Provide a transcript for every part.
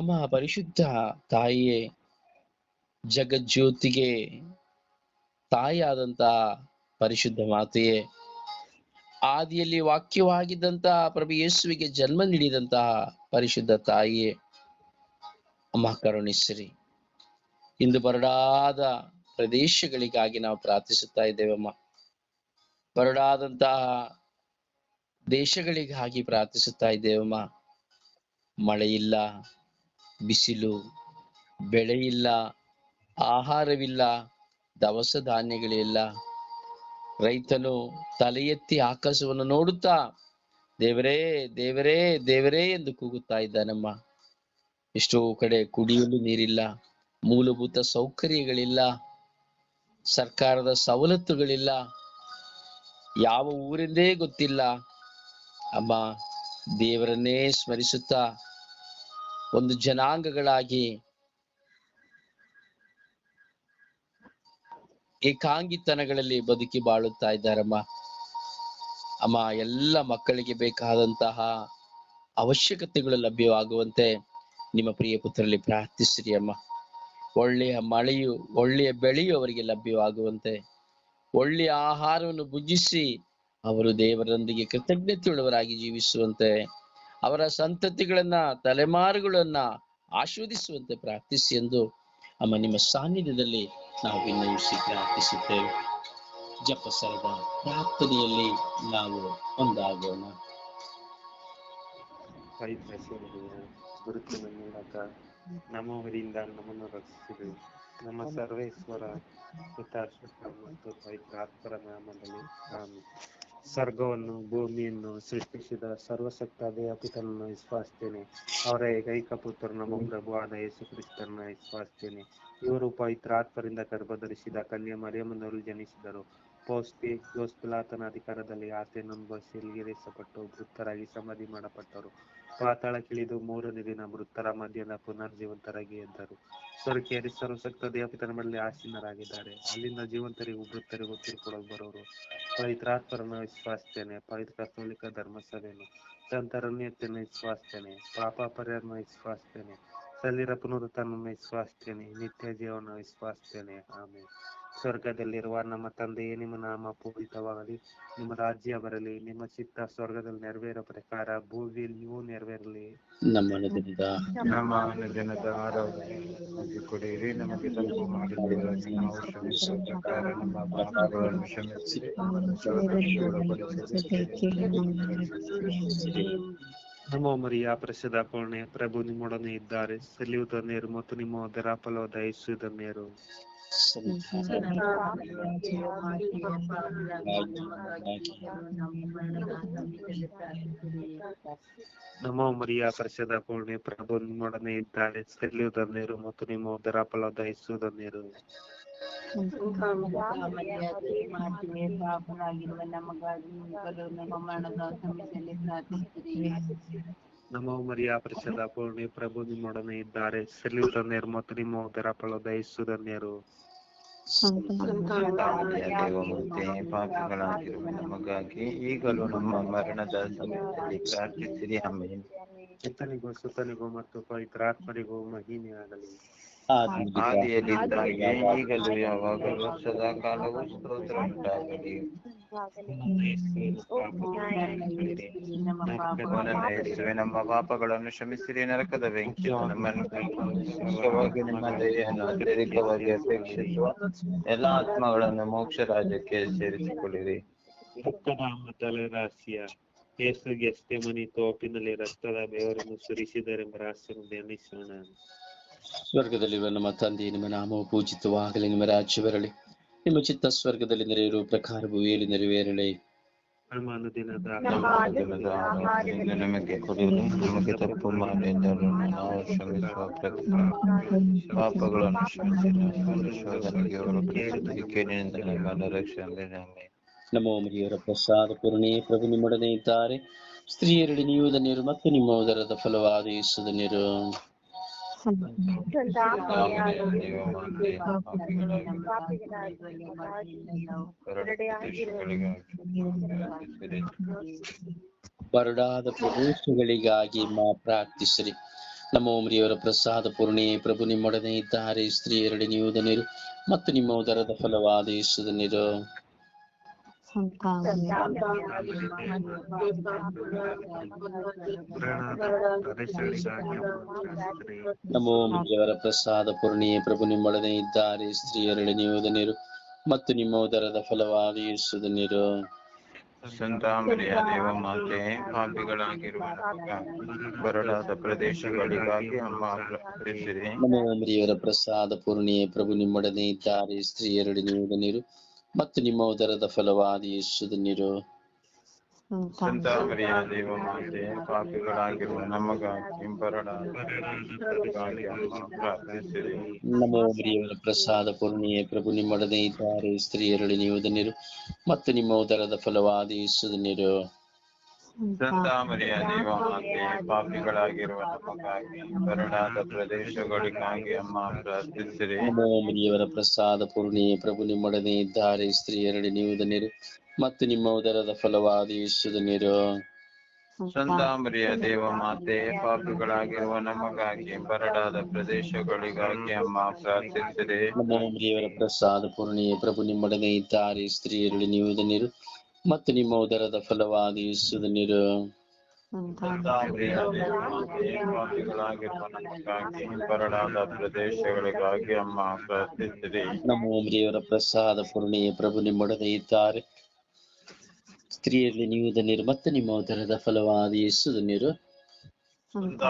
ಅಮ್ಮ ಪರಿಶುದ್ಧ ತಾಯಿಯೇ, ಜಗಜ್ಯೋತಿಗೆ ತಾಯಿಯಾದಂತಹ ಪರಿಶುದ್ಧ ಮಾತೆಯೇ, ಆದಿಯಲ್ಲಿ ವಾಕ್ಯವಾಗಿದ್ದಂತಹ ಪ್ರಭು ಯೇಸುವಿಗೆ ಜನ್ಮ ನೀಡಿದಂತಹ ಪರಿಶುದ್ಧ ತಾಯಿಯೇ ಅಮ್ಮ ಕರುಣಿಸಿರಿ. ಇಂದು ಬರಡಾದ ಪ್ರದೇಶಗಳಿಗಾಗಿ ನಾವು ಪ್ರಾರ್ಥಿಸುತ್ತಾ ಇದ್ದೇವಮ್ಮ ಬರಡಾದಂತಹ ದೇಶಗಳಿಗಾಗಿ ಪ್ರಾರ್ಥಿಸುತ್ತಾ ಇದ್ದೇವಮ್ಮ ಮಳೆ ಇಲ್ಲ ಬಿಸಿಲು ಬೆಳೆ ಇಲ್ಲ ಆಹಾರವಿಲ್ಲ, ದವಸ ಧಾನ್ಯಗಳಿಲ್ಲ. ರೈತನು ತಲೆ ಎತ್ತಿ ಆಕಾಶವನ್ನು ನೋಡುತ್ತಾ, ದೇವರೇ ದೇವರೇ ದೇವರೇ ಎಂದು ಕೂಗುತ್ತಾ ಇದ್ದಾನಮ್ಮ. ಎಷ್ಟೋ ಕಡೆ ಕುಡಿಯಲು ನೀರಿಲ್ಲ, ಮೂಲಭೂತ ಸೌಕರ್ಯಗಳಿಲ್ಲ, ಸರ್ಕಾರದ ಸವಲತ್ತುಗಳಿಲ್ಲ. ಯಾವ ಊರಿಂದೇ ಗೊತ್ತಿಲ್ಲ. ಅಮ್ಮ, ದೇವರನ್ನೇ ಸ್ಮರಿಸುತ್ತಾ ಒಂದು ಜನಾಂಗಗಳಾಗಿ ಏಕಾಂಗಿತನಗಳಲ್ಲಿ ಬದುಕಿ ಬಾಳುತ್ತಾ ಇದ್ದಾರಮ್ಮ. ಅಮ್ಮ, ಎಲ್ಲ ಮಕ್ಕಳಿಗೆ ಬೇಕಾದಂತಹ ಅವಶ್ಯಕತೆಗಳು ಲಭ್ಯವಾಗುವಂತೆ ನಿಮ್ಮ ಪ್ರಿಯ ಪುತ್ರರಲ್ಲಿ ಪ್ರಾರ್ಥಿಸ್ರಿ ಅಮ್ಮ. ಒಳ್ಳೆಯ ಮಳೆಯು, ಒಳ್ಳೆಯ ಬೆಳೆಯು ಅವರಿಗೆ ಲಭ್ಯವಾಗುವಂತೆ. ಒಳ್ಳೆಯ ಆಹಾರವನ್ನು ಭುಜಿಸಿ ಅವರು ದೇವರೊಂದಿಗೆ ಕೃತಜ್ಞತೆಯುಳ್ಳವರಾಗಿ ಜೀವಿಸುವಂತೆ ಅವರ ಸಂತತಿಗಳನ್ನ, ತಲೆಮಾರುಗಳನ್ನ ಆಶೀರ್ವದಿಸುವಂತೆ ಪ್ರಾರ್ಥಿಸಿ ಎಂದು ಅಮ್ಮ ನಿಮ್ಮ ಸಾನ್ನಿಧ್ಯದಲ್ಲಿ ನಾವು ವಿನಯಿಸಿ ಪ್ರಾರ್ಥಿಸುತ್ತೇವೆ ಜಪಸರದ ಪ್ರಾರ್ಥನೆಯಲ್ಲಿ ನಾವು ಒಂದಾಗೋಣ. ಗುರುತಿನ ಮೂಲಕ ನಮ್ಮವರಿಂದ ನಮ್ಮನ್ನು ರಕ್ಷಿಸಿದೆ ನಮ್ಮ ಸರ್ವೇಶ್ವರ ಹಿತಾಶ್ವತ ಮತ್ತು ಪವಿತ್ರ ಆತ್ಮರ ನಾಮದಲ್ಲಿ ಆಮೆನ್. ಸ್ವರ್ಗವನ್ನು ಭೂಮಿಯನ್ನು ಸೃಷ್ಟಿಸಿದ ಸರ್ವಶಕ್ತ ದೇವಪಿತನನ್ನು ವಿಶ್ವಾಸ್ತೇನೆ ಅವರ ಏಕೈಕ ಪುತ್ರ ನಮ್ಮ ಪ್ರಭುವಾದ ಯೇಸು ಕ್ರಿಸ್ತನ ವಿಶ್ವಾಸ್ತೇನೆ ಇವರು ಪವಿತ್ರ ಆತ್ಮರಿಂದ ಗರ್ಭಧರಿಸಿದ ಕನ್ಯಾ ಮರಿಯಮ್ಮನವರು ಜನಿಸಿದರು. ಪೌಷ್ಟಿ ಗೋಸ್ಪಿಲಾತನ ಅಧಿಕಾರದಲ್ಲಿ ಆತನ ಶಿಲ್ಗಿರಿಸಪಟ್ಟು ಮೃತರಾಗಿ ಸಮಾಧಿ ಮಾಡಪಟ್ಟರು ಪಾತಾಳಕ್ಕಿಳಿದು ಮೂರನೇ ದಿನ ಮೃತರ ಮಧ್ಯದ ಪುನರ್ಜೀವಂತರಾಗಿ ಎದ್ದರು. ಸ್ವರ್ಗೇರಿ ಸರ್ವಶಕ್ತ ದೇವಪಿತನ ಮೇಲೆ ಆಸೀನರಾಗಿದ್ದಾರೆ. ಅಲ್ಲಿಂದ ಜೀವಂತರಿಗೂ ಮೃತರಿಗೂ ತೀರ್ಪೊಳಗೆ ಬರೋರು. ಪವಿತ್ರಾತ್ಮರನ್ನು ವಿಶ್ವಾಸ್ತೇನೆ ಪವಿತ್ರ ಕಥೋಲಿಕ ಧರ್ಮಸಭೆಯನ್ನು ಸಂತರನ್ಯತೆಯನ್ನು ವಿಶ್ವಾಸ್ತೇನೆ ಪಾಪ ಪರ್ಯರನ್ನು ವಿಶ್ವಾಸ್ತೇನೆ ಶರೀರ ಪುನರುತ್ಥಾನವನ್ನು ವಿಶ್ವಾಸ್ತೇನೆ ನಿತ್ಯ ಜೀವನ ವಿಶ್ವಾಸ್ತೇನೆ ಆಮೇಲೆ ಸ್ವರ್ಗದಲ್ಲಿರುವ ನಮ್ಮ ತಂದೆಯೇ ನಿಮ್ಮ ನಾಮ ಪೂರಿತವಾಗಲಿ ನಿಮ್ಮ ರಾಜ್ಯ ಬರಲಿ ನಿಮ್ಮ ಚಿತ್ತ ಸ್ವರ್ಗದಲ್ಲಿ ನೆರವೇರೋ ಪ್ರಕಾರ ಭೂಮಿಯಲ್ಲಿಯೂ ನೆರವೇರಲಿ. ನಮ್ಮ ಅನುದಿನದ ನಮ್ಮ ಕೊಡಿರಿ. ನಮಗೆ ತಪ್ಪು ನಾವು ಕ್ಷಮಿಸುವ ಪ್ರಕಾರ ಪಾಪಗಳನ್ನು ಮರಿಯ ಪ್ರಸಿದ್ಧ ಪೂರ್ಣೆ ಪ್ರಭು ನಿಮ್ಮೊಡನೆ ಇದ್ದಾರೆ. ಸಲಿಯುವುದ ನೇರು ಮತ್ತು ನಿಮ್ಮ ಅದರ ಫಲವಾದ ನೇರು ನಮೋ ಮರಿಯ ಪರಿಷದ ಪೂರ್ಣಿ ಪ್ರಭು ನಿಮ್ಮೊಡನೆ ಇದ್ದಾಳೆ. ಸಲ್ಲಿಯುವುದ ನೇರು ಮತ್ತು ನಿಮ್ಮ ಉದರ ಫಲ ದಹಿಸುವುದನ್ನೇರು ನೇರು ಪಾಪರಾಗಿರುವ ನಮಗಾಗಿ ನಮ್ಮ ಮರಣದ ಸಮಯದಲ್ಲಿ ಪ್ರಾರ್ಥಿಸಿರಿ ನಮೋ ಮರಿಯ ಪ್ರಸಿದ್ಧ ಪೂರ್ಣಿ ಪ್ರಭು ನಿಮ್ಮೊಡನೆ ಇದ್ದಾರೆ. ಸಲ್ಲಿಯುವುದ ನೇರು ಮತ್ತು ನಿಮ್ಮ ಯೇಸುದ ನೇರು ದೇವಮೂರ್ತಿ ಪಾಪಿಗಳಾಗಿರುವ ನಮಗಾಗಿ ಈಗಲೂ ನಮ್ಮ ಮರಣದ ಸಮಯದಲ್ಲಿ ಪ್ರಾರ್ಥಿಸಿರಿ ಆಮೇಲೆ ಪಿತನಿಗೂ ಸುತನಿಗೂ ಮತ್ತು ಪವಿತ್ರಾತ್ಮರಿಗೂ ಮಹಿಮೆಯಾಗಲಿ. ಆದಿಯಲ್ಲಿದ್ದಾಗೆ ಈಗಲೂ ಯಾವಾಗಲೂ ಸದಾ ಕಾಲವೂ ಸ್ತೋತ್ರ ಉಂಟಾಗಲಿ. ನಮ್ಮ ಪಾಪಗಳನ್ನು ಶ್ರಮಿಸಿರಿ ನರಕದ ಬೆಂಕಿ ನಮ್ಮನ್ನು ನಿಮ್ಮ ದೇಹನ ಅತಿರಿಕ್ತವಾಗಿ ಅಪೇಕ್ಷಿಸುವ ಎಲ್ಲ ಆತ್ಮಗಳನ್ನು ಮೋಕ್ಷ ರಾಜ್ಯಕ್ಕೆ ಸೇರಿಸಿಕೊಳ್ಳಿರಿ. ದುಃಖನಾಮ ತಲೆರಾಶಿಯ ಯೇಸುಗೆ ಮನಿ ತೋಪಿನಲ್ಲಿ ರಕ್ತದ ಬೆವರನ್ನು ಸುರಿಸಿದರೆಂಬ ರಹಸ್ಯವನ್ನು ಧ್ಯಾನಿಸೋಣ. ಸ್ವರ್ಗದಲ್ಲಿರುವ ನಮ್ಮ ತಂದೆ ನಿಮ್ಮ ನಾಮವು ಪೂಜಿತವಾಗಲಿ ನಿಮ್ಮ ರಾಜ್ಯ ಬರಲಿ. ನಿಮ್ಮ ಚಿತ್ತ ಸ್ವರ್ಗದಲ್ಲಿ ನೆರೆಯಿರುವ ಪ್ರಕಾರ ಭೂಮಿಯಲ್ಲಿ ನೆರವೇರಲಿ. ನಮಗೆ ಕೊಡಿರಿ ನಮಗೆ ತಪ್ಪು ಮಾಡಿದ್ದನ್ನು ನಾವು ಪಾಪಗಳನ್ನು ನಮ್ಮೇ ಮರಿಯವರ ಪ್ರಸಾದ ಪೂರ್ಣೇ ಪ್ರಭು ನಿಮ್ಮೊಡನೆ ಇದ್ದಾರೆ. ಸ್ತ್ರೀಯರಡಿ ನೀವು ಧನ್ಯರು ಮತ್ತು ನಿಮ್ಮ ಉದರದ ಫಲವಾದ ಯೇಸು ಧನ್ಯರು. ಬರಡಾದ ಪ್ರದೇಶಗಳಿಗಾಗಿ ಮಾ ಪ್ರಾರ್ಥಿಸ್ರಿ ನಮ್ಮ ಉಮರಿಯವರ ಪ್ರಸಾದ ಪೂರ್ಣೆ ಪ್ರಭು ನಿಮ್ಮೊಡನೆ ಇದ್ದಾರೆ ಸ್ತ್ರೀಯರಡಿ ನೀವು ಧನ್ಯರು ಮತ್ತು ನಿಮ್ಮ ಉದರದ ಫಲವಾದ ಯೇಸು ನಮ್ಮ ಉಮರಿಯವರ ಪ್ರಸಾದ ಪೂರ್ಣಿಯೇ ಪ್ರಭು ನಿಮ್ಮೊಡನೆ ಇದ್ದಾರೆ. ಸ್ತ್ರೀಯರಳೆ ನೀವು ಧನ್ಯರು ಮತ್ತು ನಿಮ್ಮ ಉದರದ ಫಲವಾಗಿ ಇರಿಸಿದ ನೀರು ಸಂತಾಮರಿಯ ದೇವ ಮಾತೆ ಪಾಪಿಗಳಾಗಿರುವ ಬರಡಾದ ಪ್ರದೇಶಗಳಿಗಾಗಿ ಅಮ್ಮ ನಮ್ಮ ಉಮರಿಯವರ ಪ್ರಸಾದ ಪೂರ್ಣಿಯೇ ಪ್ರಭು ನಿಮ್ಮೊಡನೆ ಇದ್ದಾರೆ. ಸ್ತ್ರೀಯರಡಿ ನೀವು ಧನ್ಯರು ಮತ್ತು ನಿಮ್ಮ ಉದರದ ಫಲವಾದ ಯೇಸುದ ನೀರು. ಸಂತ ಮಾತೆ ಪಾಪಿಗಳಾಗಿರುವ ನಮಗಾಗಿ ಪ್ರಾರ್ಥಿಸಿರಿ ಪ್ರಸಾದ ಪೂರ್ಣಿಯೇ ಪ್ರಭು ನಿಮ್ಮೊಡನೆ ಇದ್ದಾರೆ. ಸ್ತ್ರೀಯರಳಿ ನೀವು ಧನ್ಯರು ಮತ್ತು ನಿಮ್ಮ ಉದರದ ಫಲವಾದ ಯೇಸುದ ಧನ್ಯರು ಸಂತ ಮರಿಯ ದೇವ ಮಾತೆ ಪಾಪಿಗಳಾಗಿರುವ ನಮಗಾಗಿ ಬರಡಾದ ಪ್ರದೇಶಗಳಿಗಾಗಿ ಅಮ್ಮ ಪ್ರಾರ್ಥಿಸಿರಿ. ನಮ್ಮ ಉಮರಿಯವರ ಪ್ರಸಾದ ಪೂರ್ಣಿ ಪ್ರಭು ನಿಮ್ಮೊಡನೆ ಇದ್ದಾರೆ ಸ್ತ್ರೀಯರಡಿ ನೀವು ನೀರು ಮತ್ತು ನಿಮ್ಮ ಉದರದ ಫಲವಾದ ಯೇಸು ನೀರು ಸಂತ ಮರಿಯ ದೇವ ಮಾತೆ ಪಾಪಿಗಳಾಗಿರುವ ನಮಗಾಗಿ ಬರಡಾದ ಪ್ರದೇಶಗಳಿಗಾಗಿ ಅಮ್ಮ ಪ್ರಾರ್ಥಿಸಿರಿ. ನಮ್ಮ ಉಮರಿಯವರ ಪ್ರಸಾದ ಪೂರ್ಣಿ ಪ್ರಭು ನಿಮ್ಮೊಡನೆ ಇದ್ದಾರೆ ಸ್ತ್ರೀಯರಡಿ ನೀವು ಧನ್ಯರು ಮತ್ತು ನಿಮ್ಮ ಉದರದ ಫಲವಾದ ಯೇಸುದ ನೀರು ಪ್ರದೇಶಗಳಿಗಾಗಿ ಅಮ್ಮ ಪ್ರಾರ್ಥಿಸಿರಿ ನಮ್ಮ ಓಮ್ರಿಯವರ ಪ್ರಸಾದ ಪೂರ್ಣೆಯ ಪ್ರಭು ನಿಮ್ಮೊಡನೆ ಇದ್ದಾರೆ. ಸ್ತ್ರೀಯಲ್ಲಿ ನೀವು ಧನ್ಯರು ಮತ್ತು ನಿಮ್ಮ ಉದರದ ಫಲವಾದ ಯೇಸುದ ಧನ್ಯರು ಸಂತ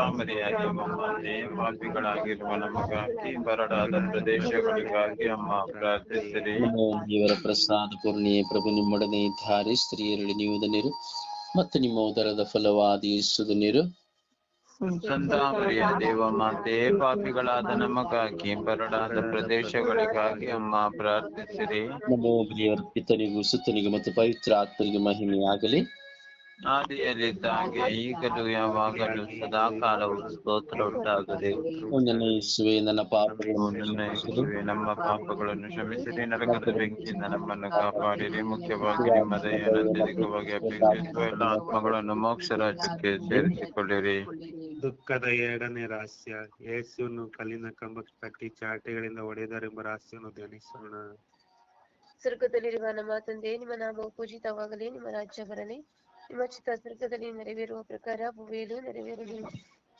ಮಮ್ಮನ್ನೇ ಪಾಪಿಗಳಾಗಿರುವ ನಮಗಾಗಿ ಬರಡಾದ ಪ್ರದೇಶಗಳಿಗಾಗಿ ಅಮ್ಮ ಪ್ರಾರ್ಥಿಸಿರಿ. ಇವರ ಪ್ರಸಾದ ಪೂರ್ಣಿಯ ಪ್ರಭು ನಿಮ್ಮೊಡನೆ ಧಾರಿ ಸ್ತ್ರೀಯರಲ್ಲಿ ನೀವು ನೀರು ಮತ್ತು ನಿಮ್ಮ ಉದರದ ಫಲವಾದಿ ಸುದ ನೀರು ಸಂತಾಮರಿಯ ದೇವ ಮಾತೆ ಪಾಪಿಗಳಾದ ನಮಗಾಗಿ ಬರಡಾದ ಪ್ರದೇಶಗಳಿಗಾಗಿ ಅಮ್ಮ ಪ್ರಾರ್ಥಿಸಿರಿ. ನಮೋ ಉಮರಿಯವರ ಪಿತನಿಗೂ ಸುತ್ತನಿಗೂ ಮತ್ತು ಪವಿತ್ರ ಆತ್ಮನಿಗೆ ಮಹಿಮೆಯಾಗಲಿ. ಆದಿಯಲ್ಲಿದ್ದ ಹಾಗೆ ಈಗಲೂ ಯಾವಾಗಲೂ ಸದಾ ಕಾಲವು ಸ್ತೋತ್ರ ಉಂಟಾಗದೆ ನನ್ನ ಯೇಸುವೆ ನನ್ನ ಪಾಪಗಳನ್ನು ನನ್ನ ಯೇಸುವೆ, ನಮ್ಮ ಪಾಪಗಳನ್ನು ಕ್ಷಮಿಸಿರಿ. ನರಕದ ಬೆಂಕಿಯಿಂದ ನಮ್ಮನ್ನು ಕಾಪಾಡಿರಿ. ಮುಖ್ಯವಾಗಿ ನಿಮ್ಮ ದಯೆಯನ್ನು ಅತ್ಯಧಿಕವಾಗಿ ಅಪೇಕ್ಷಿಸುವ ಎಲ್ಲ ಆತ್ಮಗಳನ್ನು ಮೋಕ್ಷ ರಾಜ್ಯಕ್ಕೆ ಸೇರಿಸಿಕೊಳ್ಳಿರಿ. ದುಃಖದ ಎರಡನೇ ರಹಸ್ಯ ಯೇಸುವನ್ನು ಕಲ್ಲಿನ ಕಂಬಕ್ಕೆ ಕಟ್ಟಿ ಚಾಟೆಗಳಿಂದ ಒಡೆದರೆಂಬ ರಹಸ್ಯವನ್ನು ಧ್ಯಾನಿಸೋಣ. ಸ್ವರ್ಗದಲ್ಲಿರುವ ನಮ್ಮ ತಂದೆ ನಿಮ್ಮ ನಾಮವು ಪೂಜಿತವಾಗಲಿ ನಿಮ್ಮ ರಾಜ್ಯ ಬರಲಿ. ನಿಮ್ಮ ಚಿತ್ತ ಸ್ವರ್ಗದಲ್ಲಿ ನೆರವೇರುವ ಪ್ರಕಾರ ಭೂಮಿಯಲ್ಲೂ ನೆರವೇರಲಿ.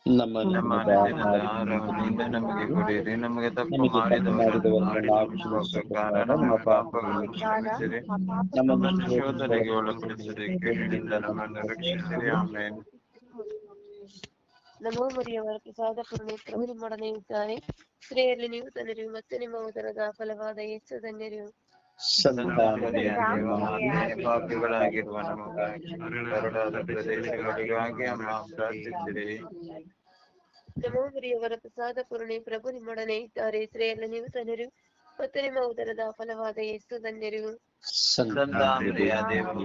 ನಮ್ಮ ನಮ್ಮ ಆಹಾರವನ್ನು ನಮಗೆ ಕೊಡಿರಿ. ನಮಗೆ ತಪ್ಪು ಮಾಡಿದವರನ್ನು ಮಾಡಿಸುವ ಪ್ರಕಾರ ನಮ್ಮ ಪಾಪಗಳನ್ನು ಕ್ಷಮಿಸಿರಿ. ನಮ್ಮನ್ನು ಶೋಧನೆಗೆ ಒಳಪಡಿಸಿರಿ. ಕೇಳಿನಿಂದ ನಮ್ಮನ್ನು ರಕ್ಷಿಸಿರಿ. ಆಮೇಲೆ ನಮೋ ಮರಿಯವರ ಪ್ರಸಾದ ಪ್ರಭು ನಿಮ್ಮೊಡನೆ ಸ್ತ್ರೀಯರಲ್ಲಿ ನೀವು ಧನ್ಯರು ಮತ್ತು ನಿಮ್ಮ ಉದರದ ಫಲವಾದ ಯೇಸು ಧನ್ಯರು ಸಂತಾನಮರಿಯ ದೇವ ಮಾತೆ, ಪಾಪಿಗಳಾಗಿರುವ ನಮಗಾಗಿ ಬರಡಾದ ಪ್ರದೇಶಗಳಿಗಾಗಿ ಅಮ್ಮ ಪ್ರಾರ್ಥಿಸಿರಿ ನಮೋ ಮರಿಯವರ ಪ್ರಸಾದ ಪೂರ್ಣಿ ಪ್ರಭು ನಿಮ್ಮೊಡನೆ ಇದ್ದಾರೆ ಸ್ತ್ರೀಯರಲ್ಲಿ ನೀವು ಧನ್ಯರು ಮತ್ತು ನಿಮ್ಮ ಉದರದ ಫಲವಾದ ಯೇಸು ಧನ್ಯರು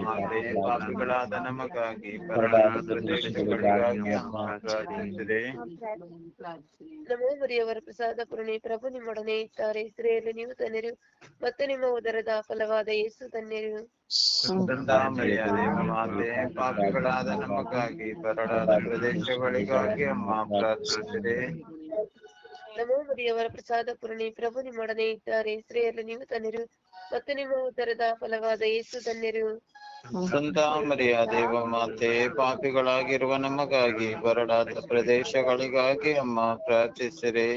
ಮಾತೆ ಪಾಪಿಗಳಾದ ನಮಗಾಗಿ ಬರಡಾದ ಪ್ರದೇಶಗಳಿಗಾಗಿ ಅಮ್ಮ ಪ್ರಾರ್ಥಿಸಿರಿ ನಮೋ ಮರಿಯವರ ಪ್ರಸಾದ ಪುರಣಿ ಪ್ರಭು ನಿಮ್ಮೊಡನೆ ಇದ್ದಾರೆ. ಇಸ್ರೇಲಿ ನೀವು ಧನ್ಯರು ಮತ್ತು ನಿಮ್ಮ ಉದರದ ಫಲವಾದ ಯೇಸು ಧನ್ಯರು ಸಂತಾನಮರಿಯ ದೇವ ಮಾತೆ ಪಾಪಿಗಳಾದ ನಮಗಾಗಿ ಬರಡಾದ ಪ್ರದೇಶಗಳಿಗಾಗಿ ಅಮ್ಮ ಪ್ರಾರ್ಥಿಸಿರಿ ನಮೋ ಮರಿಯವರ ಪ್ರಸಾದ ಪುರಣಿ ಪ್ರಭು ನಿಮ್ಮೊಡನೆ ಇದ್ದಾರೆ. ಸ್ತ್ರೀಯರು ನೀವು ತನ್ನಿರು ಮತ್ತು ನಿಮ್ಮ ಉತ್ತರದ ಫಲವಾದ ಯೇಸು ತನ್ನಿರು. ಸಂತಾಮರಿಯ ದೇವ ಮಾತೆ ಪಾಪಿಗಳಾಗಿರುವ ನಮಗಾಗಿ ಬರಡಾದ ಪ್ರದೇಶಗಳಿಗಾಗಿ ಅಮ್ಮ ಪ್ರಾರ್ಥಿಸಿರಿ.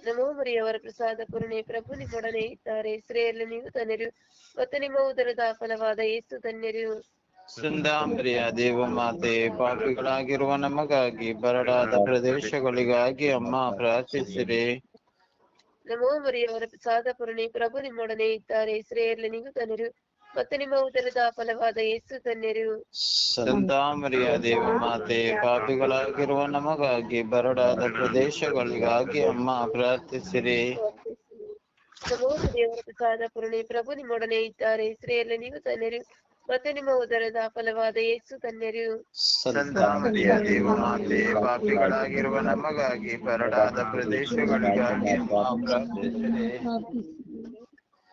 ನಮೋ ಮರಿಯವರ ಪ್ರಸಾದ ಪುರಣಿ ಪ್ರಭು ನಿಮ್ಮೊಡನೆ ಇದ್ದಾರೆ. ಸ್ತ್ರೀಯರಲ್ಲಿ ನೀವು ತನ್ನಿರು ಮತ್ತು ನಿಮ್ಮ ಉದರದ ಫಲವಾದ ಯೇಸು ಧನ್ಯರು ಸಂತಾಮರಿಯ ದೇವ ಮಾತೆ ಪಾಪಿಗಳಾಗಿರುವ ನಮಗಾಗಿ ಬರಡಾದ ಪ್ರದೇಶಗಳಿಗಾಗಿ ಅಮ್ಮ ಪ್ರಾರ್ಥಿಸಿರಿ. ನಮೋ ಮರಿಯವರ ಪ್ರಸಾದ ಪೂರ್ಣಿ ಪ್ರಭು ನಿಮ್ಮೊಡನೆ ಇದ್ದಾರೆ. ಶ್ರೇಯರ್ಲಿ ನೀವು ತನ್ನರು ಮತ್ತೆ ನಿಮ್ಮ ಉದರದ ಫಲವಾದ ಯೇಸು ತನ್ನರು ಸಂತಾಮರಿಯ ದೇವ ಮಾತೆ ಪಾಪಿಗಳಾಗಿರುವ ನಮಗಾಗಿ ಬರಡಾದ ಪ್ರದೇಶಗಳಿಗಾಗಿ ಅಮ್ಮ ಪ್ರಾರ್ಥಿಸಿರಿ. ನಮೋ ದೇವರ ಪ್ರಸಾದ ಪೂರ್ಣಿ ಪ್ರಭು ನಿಮ್ಮೊಡನೆ ಇದ್ದಾರೆ. ಶ್ರೇಯರ್ಲಿ ನೀವು ಧನ್ಯರು ಮತ್ತು ನಿಮ್ಮ ಉದರದ ಫಲವಾದ ಯೇಸು ಧನ್ಯರು ಸಂತಾಮರಿಯ ದೇವ ಮಾತೆ ಪಾಪಿಗಳಾಗಿರುವ ನಮಗಾಗಿ ಬರಡಾದ ಪ್ರದೇಶಗಳಿಗಾಗಿ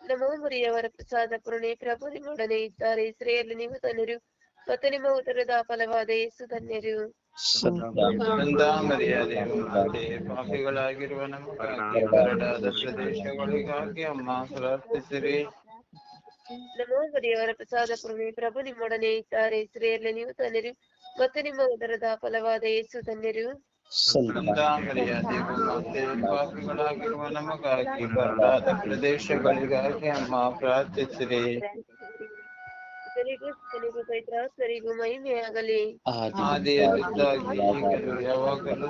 ನಮೋ ಮುರಿಯವರ ಪ್ರಸಾದ ಪೂರ್ಣಿ ಪ್ರಭು ನಿಮ್ಮೊಡನೆ ಇದ್ದಾರೆ. ಸ್ತ್ರೀಯರಲ್ಲಿ ನೀವು ಧನ್ಯರು ಮತ್ತು ನಿಮ್ಮ ಉದರದ ಫಲವಾದ ಯೇಸು ಧನ್ಯರು ಸಂತಾಮರಿಯ ದೇವಮಾತೆ ಪಾಪಿಗಳಾಗಿರುವ ನಮಗಾಗಿ ಬರಡಾದ ಪ್ರದೇಶಗಳಿಗಾಗಿ ಅಮ್ಮ ಪ್ರಾರ್ಥಿಸಿರಿ. ನಮೋ ದೇವರ ಪ್ರಸಾದ ಪೂರ್ಣಿ ಪ್ರಭು ನಿಮ್ಮೊಡನೆ ಇದ್ದಾರೆ. ಸ್ತ್ರೀಯಲ್ಲಿ ನೀವು ತನ್ನಿರಿ. ಮತ್ತು ನಿಮ್ಮ ಉದರದ ಫಲವಾದ ಯೇಸು ತನ್ನಿರು. ಪಾಪಿಗಳಾಗಿರುವ ನಮಗಾಗಿ ಬರಡಾದ ಪ್ರದೇಶಗಳಿಗಾಗಿ ಅಮ್ಮ ಪ್ರಾರ್ಥಿಸಿರಿ. ಕಲಿಗೂ ಕಲಿಗೂ ಪೈತ್ರಾಸರಿಗೂ ಮಹಿಮೆಯಾಗಲಿ ಆದಿಯಲ್ಲಿದ್ದಾಗಿ ಈಗಲೂ ಯಾವಾಗಲೂ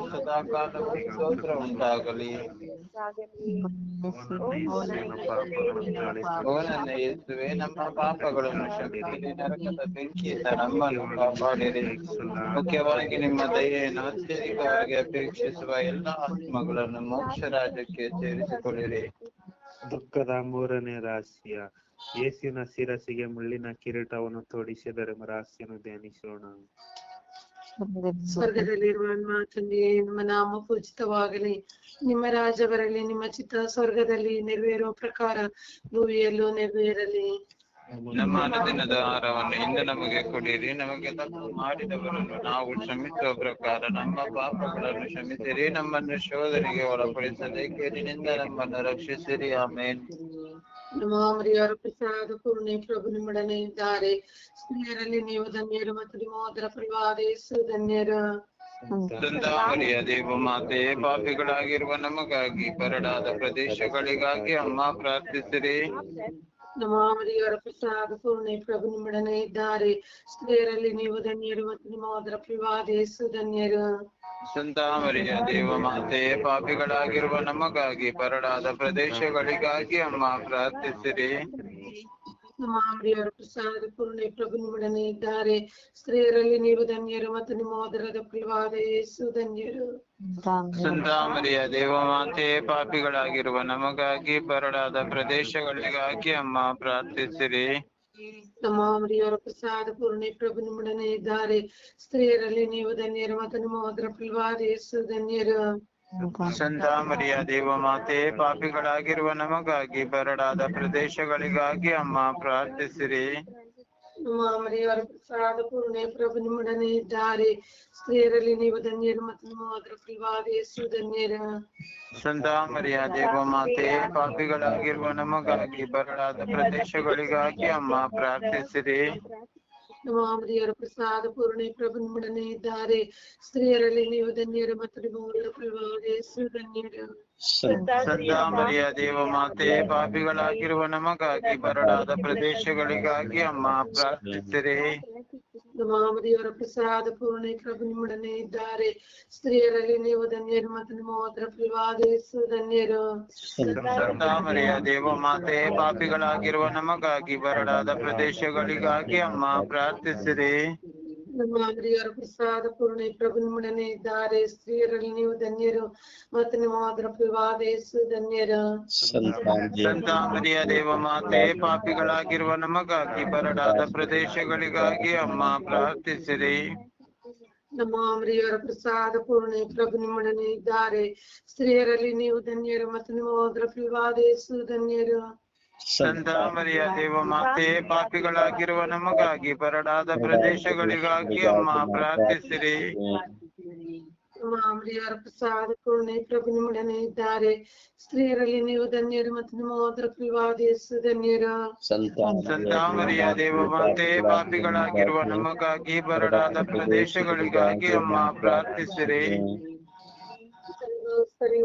ಕಾಲಕ್ಕೆ ಸ್ತೋತ್ರ ಉಂಟಾಗಲಿ. ಓ ನನ್ನ ಯೇಸುವೆ ನಮ್ಮ ಪಾಪಗಳನ್ನು ಶಕ್ತಿ ನರಕದ ಬೆಂಕಿಯಿಂದ ನಮ್ಮನ್ನು ಕಾಪಾಡಿರಿ. ಮುಖ್ಯವಾಗಿ ನಿಮ್ಮ ದಯೆಯನ್ನು ಅತ್ಯಧಿಕವಾಗಿ ಅಪೇಕ್ಷಿಸುವ ಎಲ್ಲಾ ಆತ್ಮಗಳನ್ನು ಮೋಕ್ಷ ರಾಜ್ಯಕ್ಕೆ ಸೇರಿಸಿಕೊಳ್ಳಿರಿ. ದುಃಖದ ಮೂರನೇ ರಹಸ್ಯ ಯೇಸುವಿನ ಶಿರಸಿಗೆ ಮುಳ್ಳಿನ ಕಿರೀಟವನ್ನು ತೊಡಿಸಿದರೆ ರಹಸ್ಯನು ಧ್ಯಾನಿಸೋಣ. ಸ್ವರ್ಗದಲ್ಲಿರುವ ನಮ್ಮ ತಂದೆಯೇ ನಿಮ್ಮ ನಾಮ ಪೂಜಿತವಾಗಲಿ. ನಿಮ್ಮ ರಾಜ ಬರಲಿ ನಿಮ್ಮ ಚಿತ್ತ ಸ್ವರ್ಗದಲ್ಲಿ ನೆರವೇರುವ ಪ್ರಕಾರ ಭೂಮಿಯಲ್ಲೂ ನೆರವೇರಲಿ. ನಮ್ಮ ಅನುದಿನದ ಆಹಾರವನ್ನು ಇಂದು ನಮಗೆ ಕೊಡಿರಿ. ನಮಗೆ ತಪ್ಪು ಮಾಡಿದವರನ್ನು ನಾವು ಕ್ಷಮಿಸುವ ಪ್ರಕಾರ ನಮ್ಮ ಪಾಪಗಳನ್ನು ಕ್ಷಮಿಸಿರಿ. ನಮ್ಮನ್ನು ಶೋಧನೆಗೆ ಒಳಪಡಿಸದೆ ಕೇಳಿನಿಂದ ನಮ್ಮನ್ನು ರಕ್ಷಿಸಿರಿ. ಆಮೇನ್. ನಮ್ಮ ಮರಿಯವರ ಪ್ರಸಾದ ಪೂರ್ಣೆ ಪ್ರಭು ನಿಮ್ಮೊಡನೆ ಇದ್ದಾರೆ. ಸ್ತ್ರೀಯರಲ್ಲಿ ನೀವು ಧನ್ಯರು ಮತ್ತು ನಿಮ್ಮ ಅದರ ದೇವ ಮಾತೆ, ಪಾಪಿಗಳಾಗಿರುವ ನಮಗಾಗಿ ಬರಡಾದ ಪ್ರದೇಶಗಳಿಗಾಗಿ ಅಮ್ಮ ಪ್ರಾರ್ಥಿಸಿರಿ. ನಮ್ಮ ಮರಿಯವರ ಪ್ರಸಾದ ಪೂರ್ಣೆ ಪ್ರಭು ನಿಮ್ಮೊಡನೆ ಇದ್ದಾರೆ. ಸ್ತ್ರೀಯರಲ್ಲಿ ನೀವು ಧನ್ಯರು ಮತ್ತು ನಿಮ್ಮ ಅದರ ಪಿವಾದೇಸು ಧನ್ಯರು. ಸಂತಾಮರಿಯ ದೇವ ಮಾತೆ, ಪಾಪಿಗಳಾಗಿರುವ ನಮಗಾಗಿ ಪರಡಾದ ಪ್ರದೇಶಗಳಿಗಾಗಿ ಅಮ್ಮ ಪ್ರಾರ್ಥಿಸಿರಿ. ನಮ್ಮ ಪ್ರಸಾದ ಪೂರ್ಣೆ ಪ್ರಭು ನಿಮ್ಮೊಡನೆ ಇದ್ದಾರೆ. ಸ್ತ್ರೀಯರಲ್ಲಿ ನೀವು ಧನ್ಯರು ಮತ್ತು ನಿಮ್ಮ ಅದರದ ಫಲವಾದ ಯೇಸು ಧನ್ಯರು. ಸಂತಾಮರಿಯ ದೇವ ಮಾತೆ ಪಾಪಿಗಳಾಗಿರುವ ನಮಗಾಗಿ ಬರಡಾದ ಪ್ರದೇಶಗಳಿಗಾಗಿ ಅಮ್ಮ ಪ್ರಾರ್ಥಿಸಿರಿ. ನಮ್ಮ ಪ್ರಸಾದ ಪೂರ್ಣೆ ಪ್ರಭು ನಿಮ್ಮೊಡನೆ ಇದ್ದಾರೆ. ಸ್ತ್ರೀಯರಲ್ಲಿ ನೀವು ಧನ್ಯರು ಮತ್ತು ನಿಮ್ಮ ಅದರ ಫಲವಾದ ಯೇಸು ಧನ್ಯರು. ಸಂತಾಮರಿಯ ದೇವ ಮಾತೆ ಪಾಪಿಗಳಾಗಿರುವ ನಮಗಾಗಿ ಬರಡಾದ ಪ್ರದೇಶಗಳಿಗಾಗಿ ಅಮ್ಮ ಪ್ರಾರ್ಥಿಸಿರಿ. ಪೂರ್ಣೆ ಪ್ರಭು ನಿಮ್ಮೊಡನೆ ಇದ್ದಾರೆ. ಸ್ತ್ರೀಯರಲ್ಲಿ ನೀವು ಧನ್ಯರು ಮತ್ತು ನಿಮ್ಮ ಅದರ ಫಲವಾದ ಧನ್ಯರ. ಸಂತಾ ಮರಿಯ ದೇವ ಮಾತೆ ಪಾಪಿಗಳಾಗಿರುವ ನಮಗಾಗಿ ಬರಡಾದ ಪ್ರದೇಶಗಳಿಗಾಗಿ ಅಮ್ಮ ಪ್ರಾರ್ಥಿಸಿರಿ. ನಮ್ಮ ಮರಿಯವರ ಪ್ರಸಾದ ಪೂರ್ಣೆ ಪ್ರಭು ನಿಮ್ಮೊಡನೆ ಇದ್ದಾರೆ. ಸ್ತ್ರೀಯರಲ್ಲಿ ನೀವು ಧನ್ಯರು ಮತ್ತು ನಿಮ್ಮ ಯೇಸು ಧನ್ಯರು. ಸಂತಾಮರಿಯ ದೇವ ಮಾತೆ, ಪಾಪಿಗಳಾಗಿರುವ ನಮಗಾಗಿ ಬರಡಾದ ಪ್ರದೇಶಗಳಿಗಾಗಿ ಅಮ್ಮ ಪ್ರಾರ್ಥಿಸಿರಿ. ನಮ್ಮ ಮರಿಯವರ ಪ್ರಸಾದ ಪೂರ್ಣ ಪ್ರಭು ನಿಮ್ಮೊಡನೆ ಇದ್ದಾರೆ. ಸ್ತ್ರೀಯರಲ್ಲಿ ನೀವು ಧನ್ಯರು ಮತ್ತು ನಿಮ್ಮ ಅದರ ಫಲವಾದ ಧನ್ಯರು. ದೇವ ಮಾತೆ, ಪಾಪಿಗಳಾಗಿರುವ ನಮಗಾಗಿ ಬರಡಾದ ಪ್ರದೇಶಗಳಿಗಾಗಿ ಅಮ್ಮ ಪ್ರಾರ್ಥಿಸಿರಿ. ನಮ್ಮ ಮರಿಯವರ ಪ್ರಸಾದ ಪೂರ್ಣೆ ಪ್ರಭು ನಿಮ್ಮೊಡನೆ ಇದ್ದಾರೆ. ಸ್ತ್ರೀಯರಲ್ಲಿ ನೀವು ಧನ್ಯರು ಮತ್ತು ನಿಮ್ಮ ಅದರ ಪಿವಾದೇಸು ಧನ್ಯರು. ದೇವ ಮಾತೆ ಪಾಪಿಗಳಾಗಿರುವ ನಮಗಾಗಿ ಬರಡಾದ ಪ್ರದೇಶಗಳಿಗಾಗಿ ಅಮ್ಮ ಪ್ರಾರ್ಥಿಸಿರಿ. ನಮ್ಮ ಅಮರಿಯವರ ಪ್ರಸಾದ ಪೂರ್ಣೆ ಪ್ರಭು ನಿಮ್ಮೊಡನೆ ಇದ್ದಾರೆ. ಸ್ತ್ರೀಯರಲ್ಲಿ ನೀವು ಧನ್ಯರು ಮತ್ತು ನಿಮ್ಮ ಧನ್ಯರು. ಸಂತಾಮರಿಯ ದೇವ ಮಾತೆ ಪಾಪಿಗಳಾಗಿರುವ ನಮಗಾಗಿ ಬರಡಾದ ಪ್ರದೇಶಗಳಿಗಾಗಿ ಅಮ್ಮ ಪ್ರಾರ್ಥಿಸಿರಿ. ನಮ್ಮ ಮರಿಯವರ ಪ್ರಸಾದ ಪೂರ್ಣೆ ಪ್ರಭು ನಿಮ್ಮೊಡನೆ ಇದ್ದಾರೆ. ಸ್ತ್ರೀಯರಲ್ಲಿ ನೀವು ಧನ್ಯರು ಮತ್ತು ನಿಮ್ಮ ಅದರ ಫಲವಾದ ಯೇಸು ಧನ್ಯರು. ಸಂತಾಮರಿಯ ದೇವ ಮಾತೆ ಪಾಪಿಗಳಾಗಿರುವ ನಮಗಾಗಿ ಬರಡಾದ ಪ್ರದೇಶಗಳಿಗಾಗಿ ಅಮ್ಮ ಪ್ರಾರ್ಥಿಸಿರಿ. ಸರಿ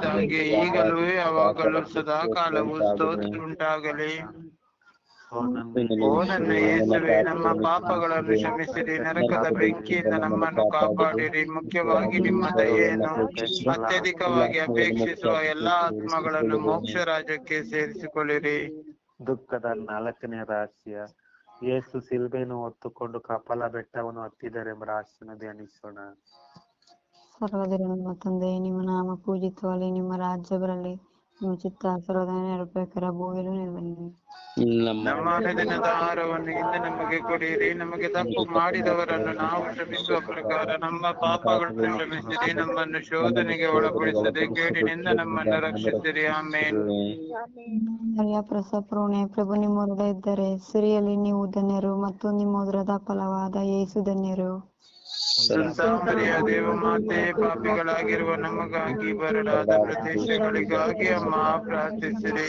ತಂಗೆ ಈಗಲೂ ಯಾವಾಗಲೂ ಸದಾ ಕಾಲವು ಸ್ತೋತ್ರ ಉಂಟಾಗಲಿ. ಓ ನನ್ನ ಓ ನನ್ನ ಯೇಸುವೆ ನಮ್ಮ ಪಾಪಗಳನ್ನು ಕ್ಷಮಿಸಿರಿ ನರಕದ ಬೆಂಕಿಯಿಂದ ನಮ್ಮನ್ನು ಕಾಪಾಡಿರಿ ಮುಖ್ಯವಾಗಿ ನಿಮ್ಮ ದಯೆಯನ್ನು ಅತ್ಯಧಿಕವಾಗಿ ಅಪೇಕ್ಷಿಸುವ ಎಲ್ಲಾ ಆತ್ಮಗಳನ್ನು ಮೋಕ್ಷ ರಾಜ್ಯಕ್ಕೆ ಸೇರಿಸಿಕೊಳ್ಳಿರಿ. ದುಃಖದ ನಾಲ್ಕನೇ ರಹಸ್ಯ ಯೇಸು ಸಿಲ್ಬೆಯನ್ನು ಹೊತ್ತುಕೊಂಡು ಕಪಾಲ ಬೆಟ್ಟವನ್ನು ಹತ್ತಿದ್ದಾರೆ ಎಂಬ ರಹಸ್ಯನ ಧ್ಯಾನಿಸೋಣ ಸರ್ವದಲ್ಲಿ ನಮ್ಮ ತಂದೆ, ನಿಮ್ಮ ನಾಮ ಪೂಜಿತವಾಗಲಿ ನಿಮ್ಮ ರಾಜ್ಯ ಬರಲಿ ಚಿತ್ತ ಸರ್ವದ ನೆರವೇರಿಸಬೇಕಾರ ಭೂಮಿಯಲ್ಲೂ ನಮ್ಮ ದಿನದ ಆಹಾರವನ್ನು ಇಂದು ನಮಗೆ ಕೊಡಿರಿ. ನಮಗೆ ತಪ್ಪು ಮಾಡಿದವರನ್ನು ನಾವು ಕ್ಷಮಿಸುವ ಪ್ರಕಾರ ನಮ್ಮ ಪಾಪಗಳನ್ನು ಕ್ಷಮಿಸಿರಿ. ನಮ್ಮನ್ನು ಶೋಧನೆಗೆ ಒಳಪಡಿಸದೆ ಕೇಡಿನಿಂದ ನಮ್ಮನ್ನು ರಕ್ಷಿಸಿರಿ. ಆಮೇಲೆ ಮರಿಯ ಪ್ರಸಪೂರ್ಣೆ ಪ್ರಭು ನಿಮ್ಮ ಇದ್ದರೆ ಸಿರಿಯಲ್ಲಿ ನೀವು ಧನ್ಯರು ಮತ್ತು ನಿಮ್ಮ ಉದರದ ಫಲವಾದ ಯೇಸು ಧನ್ಯರು. ಸಂತಾಮರಿಯ ದೇವ ಮಾತೆ ಪಾಪಿಗಳಾಗಿರುವ ನಮಗಾಗಿ ಬರಡಾದ ಪ್ರದೇಶಗಳಿಗಾಗಿ ಅಮ್ಮ ಪ್ರಾರ್ಥಿಸಿರಿ.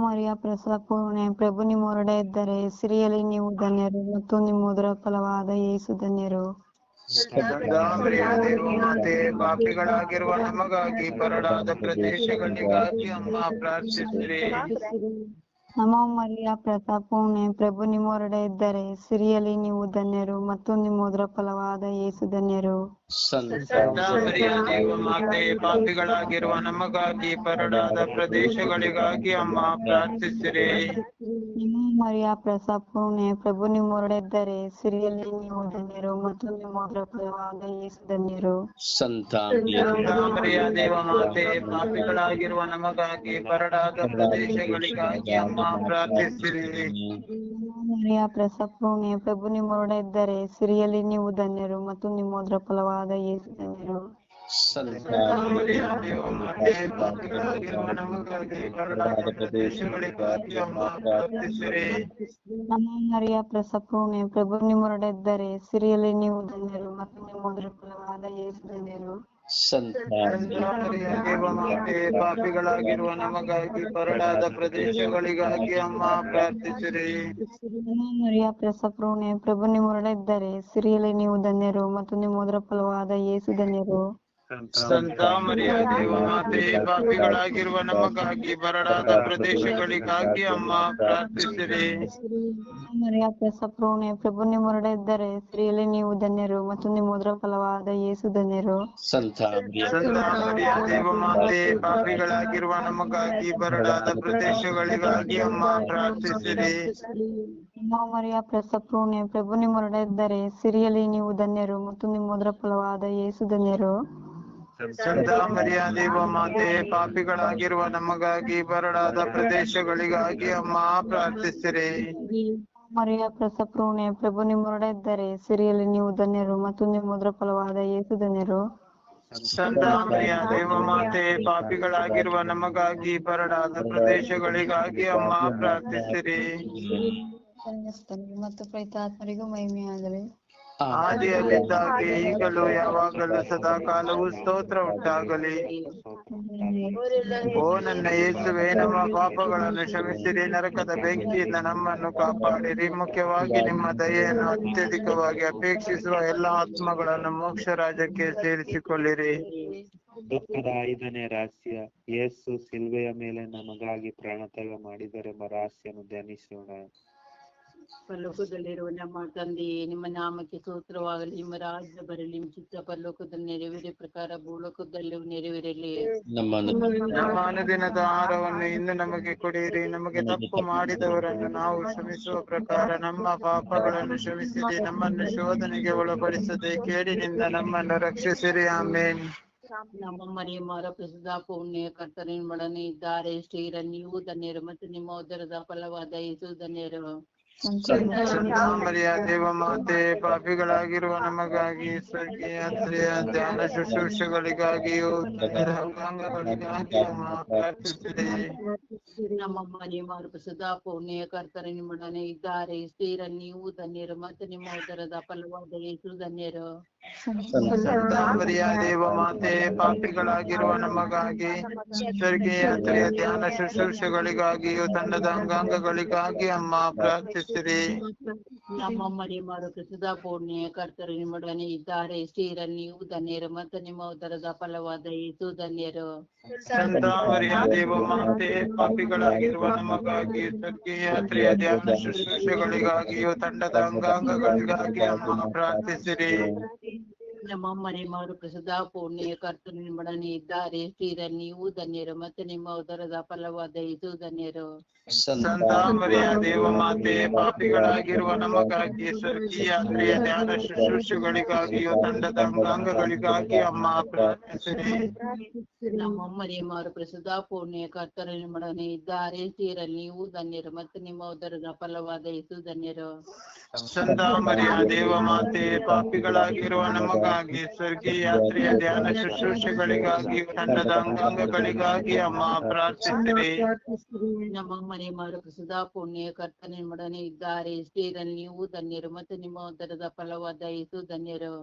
ಮರಿಯ ಪ್ರಸಾದ ಪೂರ್ಣೆ ಪ್ರಭು ನಿಮ್ಮೊರಡೆ ಇದ್ದರೆ ಸಿರಿಯಲ್ಲಿ ನೀವು ಧನ್ಯರು ಮತ್ತು ನಿಮ್ಮ ಉದರ ಫಲವಾದ ಯೇಸು ಧನ್ಯರು. ಪಾಪಿಗಳಾಗಿರುವ ನಮಗಾಗಿ ಬರಡಾದ ಪ್ರದೇಶಗಳಿಗಾಗಿ ಅಮ್ಮ ಪ್ರಾರ್ಥಿಸಿರಿ. ನಮ್ಮ ಮರಿಯ ಪ್ರತಾಪೂರ್ಣೆ ಪ್ರಭು ನಿಮ್ಮೊರಡೆ ಇದ್ದರೆ, ಸಿರಿಯಲ್ಲಿ ನೀವು ಧನ್ಯರು ಮತ್ತು ನಿಮ್ಮ ಉದರ ಫಲವಾದ ಯೇಸು ಧನ್ಯರು. ಮಾತೆ ಪಾಪಿಗಳಾಗಿರುವ ನಮಗಾಗಿ ಪರಡಾದ ಪ್ರದೇಶಗಳಿಗಾಗಿ ಅಮ್ಮ ಪ್ರಾರ್ಥಿಸಿರಿ. ನಿಮ್ಮ ಪ್ರಸಾದ ಪುಣ್ಯ ಪ್ರಭು ನಿಮ್ಮೊರಡಿದ್ದರೆ ಸಿರಿಯಲ್ಲಿ ನೀವು ಧನ್ಯರು ಮತ್ತು ನಿಮ್ಮ ಫಲವಾದ ಯೇಸು ಧನ್ಯರು. ದೇವ ಮಾತೆ ಪಾಪಿಗಳಾಗಿರುವ ನಮಗಾಗಿ ಪರಡಾದ ಪ್ರದೇಶಗಳಿಗಾಗಿ ಅಮ್ಮ ಪ್ರಾರ್ಥಿಸಿರಿ. ಮರಿಯ ಪ್ರಸಪೂರ್ಣೆ ಪ್ರಭು ನಿಮ್ಮೊರಡೆ ಇದ್ದರೆ ಸಿರಿಯಲ್ಲಿ ನೀವು ಧನ್ಯರು ಮತ್ತು ನಿಮ್ಮ ಫಲವಾದ ಯೇಸು ಧನ್ಯರು ಸಂತಾಮರಿಯ ದೇವ ಮಾತೆ ಪಾಪಿಗಳಾಗಿರುವ ನಮಗಾಗಿ ಬರಡಾದ ಪ್ರದೇಶಗಳಿಗಾಗಿ ಅಮ್ಮ ಪ್ರಾರ್ಥಿಸಿರಿ ನಮ್ಮ ಮರಿಯ ಪ್ರಸಪೂರ್ಣೆ ಪ್ರಭು ನಿಮ್ಮೊರಡೆ ಇದ್ದರೆ ಸಿರಿಯಲ್ಲಿ ನೀವು ಧನ್ಯರು ಮತ್ತು ನಿಮ್ಮ ಫಲವಾದ ಯೇಸು ಧನ್ಯರು ಪಾಪಿಗಳಾಗಿರುವ ನಮಗಾಗಿ ಪರಡಾದ ಪ್ರದೇಶಗಳಿಗಾಗಿ ಅಮ್ಮ ಪ್ರಾರ್ಥಿಸಿರಿ. ಪ್ರಭು ನಿಮ್ಮೊರಡೆ ಇದ್ದಾರೆ ಸಿರಿಯಲ್ಲಿ ನೀವು ಧನ್ಯರು ಮತ್ತು ನಿಮ್ಮ ಉದರ ಫಲವಾದ ಯೇಸು ಧನ್ಯರು. ಸಂತಾಮರಿಯ ದೇವ ಮಾತೆ ಪಾಪಿಗಳಾಗಿರುವ ನಮಗಾಗಿ ಬರಡಾದ ಪ್ರದೇಶಗಳಿಗಾಗಿ ಅಮ್ಮ ಪ್ರಾರ್ಥಿಸಿರಿ. ಸಪ್ರೋಣೆ ಪ್ರಭು ನಿಮ್ಮೊರಡೆ ಇದ್ದರೆ ಸ್ತ್ರೀಯಲ್ಲಿ ನೀವು ಧನ್ಯರು ಮತ್ತು ನಿಮ್ಮ ಉದರ ಫಲವಾದ ಯೇಸು ಧನ್ಯರು. ಸಂತಾಮರಿಯ ಸಂತಾಮರಿಯ ದೇವ ಮಾತೆ ಪಾಪಿಗಳಾಗಿರುವ ನಮಗಾಗಿ ಬರಡಾದ ಪ್ರದೇಶಗಳಿಗಾಗಿ ಅಮ್ಮ ಪ್ರಾರ್ಥಿಸಿರಿ. ನಮ್ಮ ಮರಿಯ ಪ್ರಸಪ್ರೂಣೆ ಪ್ರಭು ನಿಮ್ಮೊರಡೆ ಇದ್ದರೆ ಸಿರಿಯಲ್ಲಿ ನೀವು ಧನ್ಯರು ಮತ್ತು ನಿಮ್ಮ ಉದರ ಫಲವಾದ ಯೇಸು ಧನ್ಯರು. ಸಂತಾಮರಿಯ ದೇವ ಮಾತೆ ಪಾಪಿಗಳಾಗಿರುವ ನಮಗಾಗಿ ಬರಡಾದ ಪ್ರದೇಶಗಳಿಗಾಗಿ ಅಮ್ಮ ಪ್ರಾರ್ಥಿಸಿರಿ. ಮರಿಯ ಪ್ರಸಪ್ರೂಣೆ ಪ್ರಭು ನಿಮ್ಮೊರಡೆ ಇದ್ದರೆ ಸಿರಿಯಲ್ಲಿ ನೀವು ಧನ್ಯರು ಮತ್ತು ನಿಮ್ಮ ಫಲವಾದ ಏಸು ಧನ್ಯರು. ಸಂತಾಮರಿಯ ದೇವ ಮಾತೆ ಪಾಪಿಗಳಾಗಿರುವ ನಮಗಾಗಿ ಬರಡಾದ ಪ್ರದೇಶಗಳಿಗಾಗಿ ಅಮ್ಮ ಪ್ರಾರ್ಥಿಸಿರಿ. ಮತ್ತು ಪ್ರೈತಾತ್ಮರಿಗೂ ಮಹಿಮೆಯಾಗಲಿ. ಆದಿಯಲ್ಲಿದ್ದಾಗೆ ಈಗಲೂ ಯಾವಾಗಲೂ ಸದಾ ಕಾಲವು ಸ್ತೋತ್ರ ಉಂಟಾಗಲಿ. ಓ ನನ್ನ ಯೇಸುವೆ ನಮ್ಮ ಪಾಪಗಳನ್ನು ಶ್ರಮಿಸಿರಿ ನರಕದ ಬೆಂಕಿಯಿಂದ ನಮ್ಮನ್ನು ಕಾಪಾಡಿರಿ. ಮುಖ್ಯವಾಗಿ ನಿಮ್ಮ ದಯೆಯನ್ನು ಅತ್ಯಧಿಕವಾಗಿ ಅಪೇಕ್ಷಿಸುವ ಎಲ್ಲ ಆತ್ಮಗಳನ್ನು ಮೋಕ್ಷ ರಾಜಕ್ಕೆ ಸೇರಿಸಿಕೊಳ್ಳಿರಿ. ದುಃಖದ ಐದನೇ ರಹಸ್ಯ ಯೇಸು ಸಿಲ್ವೆಯ ಮೇಲೆ ನಮಗಾಗಿ ಪ್ರಾಣತ್ಯಾಗ ಮಾಡಿದರೆಂಬ ರಹಸ್ಯವನ್ನು ಧ್ಯಾನಿಸೋಣ. ಪರಲೋಕದಲ್ಲಿರುವ ನಮ್ಮ ತಂದೆಯೇ ನಿಮ್ಮ ನಾಮಕ್ಕೆ ಸೂತ್ರವಾಗಲಿ ನಿಮ್ಮ ರಾಜ್ಯ ಬರಲಿ ನಿಮ್ಮ ಚಿತ್ರ ಪರಲೋಕದಲ್ಲಿ ನೆರವೇರಿ ಪ್ರಕಾರ ಭೂಲೋಕದಲ್ಲೂ ನೆರವೇರಲಿ. ನಮ್ಮನ್ನು ನಮ್ಮ ಅನುದಿನದ ಆಹಾರವನ್ನು ಇಂದು ನಮಗೆ ಕೊಡಿರಿ ನಮಗೆ ತಪ್ಪು ಮಾಡಿದವರನ್ನು ನಾವು ಕ್ಷಮಿಸುವ ಪ್ರಕಾರ ನಮ್ಮ ಪಾಪಗಳನ್ನು ಕ್ಷಮಿಸಿರಿ ನಮ್ಮನ್ನು ಶೋಧನೆಗೆ ಒಳಪಡಿಸದೆ ಕೇಡಿನಿಂದ ನಮ್ಮನ್ನು ರಕ್ಷಿಸಿರಿ. ಆಮೇನ್. ನಮ್ಮ ಮಾರ ಪ್ರಸಿದ್ಧ ಪುಣ್ಯ ಕರ್ತನಿನ ಮಡನೆ ಇದ್ದಾರೆ ಶ್ರೀರ ನೀವು ಧನ್ಯರು ಮತ್ತು ನಿಮ್ಮ ಉದರದ ಫಲವಾದ ಯೇಸು ಧನ್ಯರು. ಮರಿಯ ದೇವ ಮಾತೆ ಪಾಪಿಗಳಾಗಿರುವ ನಮಗಾಗಿ ಸ್ವರ್ಗೀಯ ಸ್ತ್ರೀಯ ಧ್ಯಾನ ಶುಶ್ರೂಷೆಗಳಿಗಾಗಿಯೂ ಪ್ರಾರ್ಥಿಸಿರಿ. ನಮ್ಮ ಮರಿಯಮ್ಮರ ಪ್ರಸಿದ್ಧ ಪುಣ್ಯ ಕರ್ತನಿನ ಮಡನೆ ಇದ್ದಾರೆ. ಶ್ರೀರ ನೀವು ಧನ್ಯರು ಮತ್ತು ನಿಮ್ಮ ಉದರದ ಫಲವಾದ ಯೇಸು ಧನ್ಯರು. ಮರಿಯ ದೇವ ಮಾತೆ ಪಾಪಿಗಳಾಗಿರುವ ನಮಗಾಗಿ ಸ್ವರ್ಗೀಯ ಸ್ತ್ರೀಯ ಧ್ಯಾನ ಶುಶ್ರೂಷೆಗಳಿಗಾಗಿಯೂ ತಂಡದ ಅಂಗಾಂಗಗಳಿಗಾಗಿ ಅಮ್ಮ ಪ್ರಾರ್ಥಿಸಿರಿ ನಮ್ಮ ಮರಿಯಮ್ಮರ ಸುಧಾ ಪುಣ್ಯ ಕರ್ತನಿನ ನಿಮ್ಮೊಡನೆ ಇದ್ದಾರೆ. ಶ್ರೀರ ನೀವು ಧನ್ಯರು ಮತ್ತು ನಿಮ್ಮ ಉದರದ ಫಲವಾದ ಯೇಸು ಧನ್ಯರು. ದೇವ ಮಾತೆ ಪಾಪಿಗಳಾಗಿರುವ ನಮಗಾಗಿ ಧ್ಯಾನ ಶುಶ್ರೂಷೆಗಳಿಗಾಗಿಯೂ ತಂಡದ ಅಂಗಾಂಗಗಳಿಗಾಗಿ ಅಮ್ಮ ಪ್ರಾರ್ಥಿಸಿರಿ. ನಮ್ಮ ಮರಿಮಾರು ಪ್ರಸದ ಪೂರ್ಣೆಯ ಕರ್ತನು ನಿಮ್ಮೊಡನೆ ಇದ್ದಾರೆ. ಸ್ತ್ರೀರಲ್ಲಿ ನೀವು ಧನ್ಯರು ಮತ್ತು ನಿಮ್ಮ ಉದರದ ಫಲವಾದ ಇದು ಧನ್ಯರು. ಸಂತ ಮರಿಯ ದೇವ ಮಾತೆ ಪಾಪಿಗಳಾಗಿರುವ ನಮಗಾಗಿ ಸ್ವರ್ಗೀಯ ಅಂದ್ರೆ ಧ್ಯಾನ ಶುಶ್ರೂಷೆಗಳಿಗಾಗಿಯೂ ತಂಡದ ಅಂಗಾಂಗಗಳಿಗಾಗಿ ಅಮ್ಮ ಪ್ರಾರ್ಥಿಸಿರಿ ನಮ್ಮ ಮರಿಮಾರು ಪ್ರಸದ ಪೂರ್ಣೆಯ ಕರ್ತನು ನಿಮ್ಮೊಡನೆ ಇದ್ದಾರೆ. ಸ್ತ್ರೀರಲ್ಲಿ ನೀವು ಧನ್ಯರು ಮತ್ತು ನಿಮ್ಮ ಉದರದ ಫಲವಾದ ಇದು ಧನ್ಯರು. ಸಂತ ಮರಿಯ ದೇವ ಮಾತೆ ಪಾಪಿಗಳಾಗಿರುವ ನಮಗಾಗಿ ಸ್ವರ್ಗೀಯ ಯಾತ್ರೆಯ ಧ್ಯಾನ ಶುಶ್ರೂಷೆಗಳಿಗಾಗಿ, ತಂಡದ ಅಂಗಾಂಗಗಳಿಗಾಗಿ ಅಮ್ಮ ಪ್ರಾರ್ಥಿಸಿರಿ ನಮ್ಮ ಮರಿಮಾರು ಸದಾ ಪುಣ್ಯ ಕರ್ತನೆ ನಿಮ್ಮೊಡನೆ ಇದ್ದಾರೆ. ಸ್ತ್ರೀರಲ್ಲಿ ನೀವು ಧನ್ಯರು ಮತ್ತು ನಿಮ್ಮ ಉದರದ ಫಲವಾದ ಇದು ಧನ್ಯರು.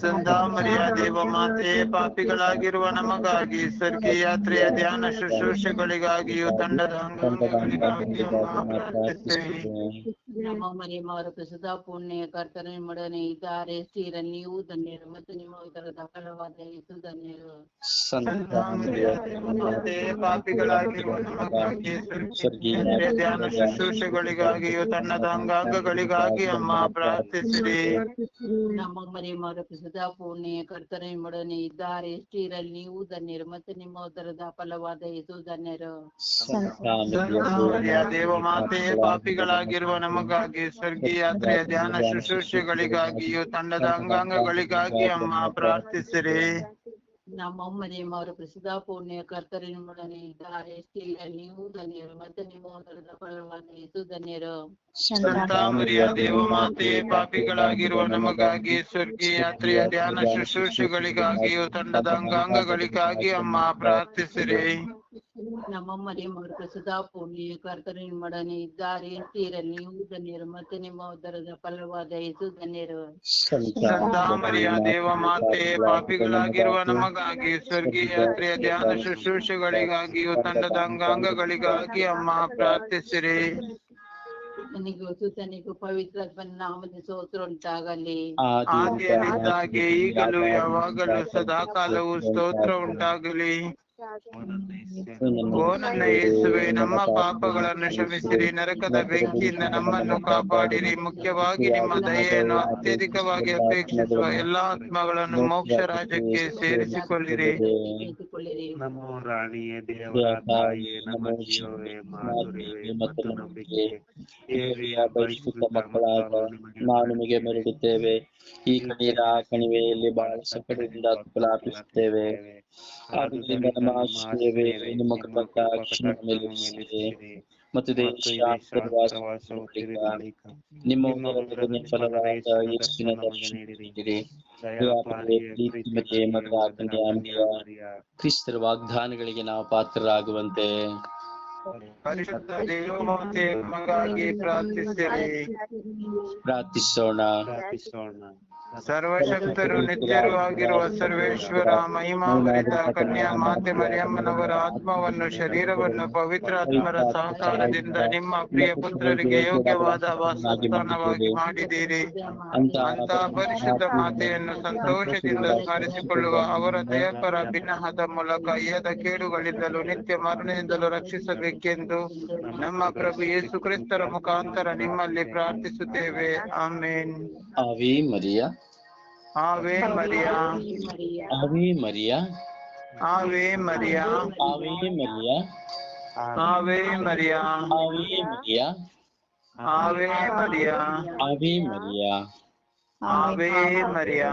ಸಂತ ಮರಿಯ ದೇವ ಮಾತೆ ಪಾಪಿಗಳಾಗಿರುವ ನಮಗಾಗಿ ಸ್ವರ್ಗೀಯ ಯಾತ್ರೆಯ ಧ್ಯಾನ ಶುಶ್ರೂಷೆಗಳಿಗಾಗಿಯೂ ತಂಡದ ಅಂಗಾಂಗಗಳಿಗಾಗಿ ಅಮ್ಮ ಪ್ರಾರ್ಥಿಸಿರಿ ನಮ್ಮ ಮರಿಮಾರು ಪ್ರಸದ ಪುಣ್ಯ ಕರ್ತನ ನಿಮ್ಮೊಡನೆ ಇದ್ದಾರೆ. ಸ್ತ್ರೀರಲ್ಲಿ ನೀವು ಧನ್ಯರು ಮತ್ತು ನಿಮ್ಮ ಉದರದ ಫಲವಾದ ಇದು ಧನ್ಯರು. ಮಾತೆ ಪಾಪಿಗಳಾಗಿರುವ ನಮಗಾಗಿ ಸ್ವರ್ಗೀಯ ಧ್ಯಾನ ಶುಶ್ರೂಷೆಗಳಿಗಾಗಿಯೂ ತಂಡದ ಅಂಗಾಂಗಗಳಿಗಾಗಿ ಅಮ್ಮ ಪ್ರಾರ್ಥಿಸಿರಿ. ನಮ್ಮ ಮರಿಮಾರು ಪ್ರಸದ ಸದಾ ಪೂರ್ಣಿಯ ಕರ್ತನೆಯೊಡನೆ ಇದ್ದಾರೆ. ಸ್ತ್ರೀರಲ್ಲಿ ನೀವು ಧನ್ಯರು ಮತ್ತು ನಿಮ್ಮ ಉದರದ ಫಲವಾದ ಇದು ಧನ್ಯರು. ದೇವ ಮಾತೆ, ಪಾಪಿಗಳಾಗಿರುವ ನಮಗಾಗಿ ಸ್ವರ್ಗೀಯ ಯಾತ್ರೆಯ ಧ್ಯಾನ ಶುಶ್ರೂಷೆಗಳಿಗಾಗಿಯೂ, ತಂಡದ ಅಂಗಾಂಗಗಳಿಗಾಗಿ ಅಮ್ಮ ಪ್ರಾರ್ಥಿಸಿರಿ. ನಮ್ಮ ಮರಿಯಮ್ಮವರು ಪ್ರಸಿದ್ಧ ಪೂರ್ಣಿಯ ಕರ್ತರಿ ನಿಮ್ಮೊಡನೆ ಇದ್ದಾರೆ. ಸ್ತ್ರೀಯಲ್ಲಿ ನೀವು ಧನ್ಯರು ಮತ್ತೆ ನಿಮ್ಮ ಉದರದ ಫಲವಾದ ಯೇಸು ಧನ್ಯರು. ಸಂತ ಮರಿಯ ದೇವ ಮಾತೆ ಪಾಪಿಗಳಾಗಿರುವ ನಮಗಾಗಿ ಸ್ವರ್ಗೀಯ ಯಾತ್ರೆಯ ಧ್ಯಾನ ಶುಶ್ರೂಷೆಗಳಿಗಾಗಿಯೂ ತಂಡದ ಅಂಗಾಂಗಗಳಿಗಾಗಿ ಅಮ್ಮ ಪ್ರಾರ್ಥಿಸಿರಿ. ನಮ್ಮ ಮರಿಯಮ್ಮವರು ಸದಾ ಪೂರ್ಣಿಯ ಕರ್ತನೆ ಮಾಡನೆ ಇದ್ದಾರೆ ತೀರ ನೀವು ಧನ್ಯರು ಮತ್ತೆ ನಿಮ್ಮ ಉದ್ದರದ ಫಲವಾದ ಯೇಸು ಧನ್ಯರು. ಸಂತ ಮರಿಯ ದೇವ ಮಾತೆ ಪಾಪಿಗಳಾಗಿರುವ ನಮಗಾಗಿ ಸ್ವರ್ಗೀಯ ಯಾತ್ರೆಯ ಧ್ಯಾನ ಶುಶ್ರೂಷೆಗಳಿಗಾಗಿಯೂ ತಂಡದ ಅಂಗಾಂಗಗಳಿಗಾಗಿ ಅಮ್ಮ ಪ್ರಾರ್ಥಿಸಿರಿ. ನನಗೂ ಸುತನಿಗೂ ಪವಿತ್ರ ನಾಮದ ಸ್ತೋತ್ರ ಉಂಟಾಗಲಿ ಆದಿಯಲ್ಲಿದ್ದಾಗೆ ಈಗಲೂ ಯಾವಾಗಲೂ ಸದಾಕಾಲವು ಸ್ತೋತ್ರ ಉಂಟಾಗಲಿ. ಓ ನನ್ನ ಯೇಸುವೆ ನಮ್ಮ ಪಾಪಗಳನ್ನು ಕ್ಷಮಿಸಿರಿ. ನರಕದ ಬೆಂಕಿಯಿಂದ ನಮ್ಮನ್ನು ಕಾಪಾಡಿರಿ. ಮುಖ್ಯವಾಗಿ ನಿಮ್ಮ ದಯೆಯನ್ನು ಅತ್ಯಧಿಕವಾಗಿ ಅಪೇಕ್ಷಿಸುವ ಎಲ್ಲಾ ಆತ್ಮಗಳನ್ನು ಮೋಕ್ಷ ರಾಜ್ಯಕ್ಕೆ ಸೇರಿಸಿಕೊಳ್ಳಿರಿ. ನಮ್ಮ ನಮೋ ರಾಣಿಯೇ ದೇವರ ತಾಯಿಯೇ ನಮ್ಮ ಜೀವವೇ ಮಾಧುರ್ಯವೇ ಮತ್ತು ನಂಬಿಕೆ. ದೇವಿಯ ಪರಿಶುದ್ಧ ಮಕ್ಕಳಾದ ನಾವು ನಿಮಗೆ ಮೆರಡುತ್ತೇವೆ ಈ ಕಣ್ಣೀರ ಕಣಿವೆಯಲ್ಲಿ ಬಹಳ ಸಂಕಟದಿಂದ ಕುಲಾಪಿಸುತ್ತೇವೆ. ಆದುದರಿಂದ ನಮ್ಮ ಆಶ್ರಯವೇ ನಿಮ್ಮ ಕೃಪಕ್ಕ ಕ್ಷಣ ಮೇಲೆ. ಮತ್ತು ನಿಮ್ಮ ಫಲವಾದ ಯೇಸುವಿನ ದರ್ಶನ ನೀಡಿರಿ ಮತ್ತು ಕ್ರಿಸ್ತರ ವಾಗ್ದಾನಗಳಿಗೆ ನಾವು ಪಾತ್ರರಾಗುವಂತೆ ಪ್ರಾರ್ಥಿಸೋಣ ಪ್ರಾರ್ಥಿಸೋಣ ಸರ್ವಶಕ್ತರು ನಿತ್ಯರು ಆಗಿರುವ ಸರ್ವೇಶ್ವರ ಮಹಿಮಾವರಿತ ಕನ್ಯಾ ಮಾತೆ ಮರಿಯಮ್ಮನವರ ಆತ್ಮವನ್ನು, ಶರೀರವನ್ನು ಪವಿತ್ರಾತ್ಮರ ಸಹಕಾರದಿಂದ ನಿಮ್ಮ ಪ್ರಿಯ ಪುತ್ರರಿಗೆ ಯೋಗ್ಯವಾದ ವಾಸಸ್ಥಾನವಾಗಿ ಮಾಡಿದ್ದೀರಿ. ಅಂತ ಪರಿಶುದ್ಧ ಮಾತೆಯನ್ನು ಸಂತೋಷದಿಂದ ಸ್ಮರಿಸಿಕೊಳ್ಳುವ ಅವರ ದಯಪರ ಭಿನ್ನಹದ ಮೂಲಕ ಏದ ಕೇಡುಗಳಿಂದಲೂ ನಿತ್ಯ ಮರಣದಿಂದಲೂ ರಕ್ಷಿಸಬೇಕೆಂದು ನಮ್ಮ ಪ್ರಭು ಯೇಸು ಕ್ರಿಸ್ತರ ಮುಖಾಂತರ ನಿಮ್ಮಲ್ಲಿ ಪ್ರಾರ್ಥಿಸುತ್ತೇವೆ. ಆಮೇನ್. ಆವಿ ಮರಿಯ. ಆವೆ ಮರಿಯಾ ಆವಿ ಮರಿಯ ಆವೆ ಮರಿಯಾ ಆವಿ ಮರಿಯ ಆವೆ ಮರಿಯಾ ಆವಿ ಮರಿಯ ಆವೆ ಮರಿಯಾ ಆವಿ ಮರಿಯ ಆವೆ ಮರಿಯಾ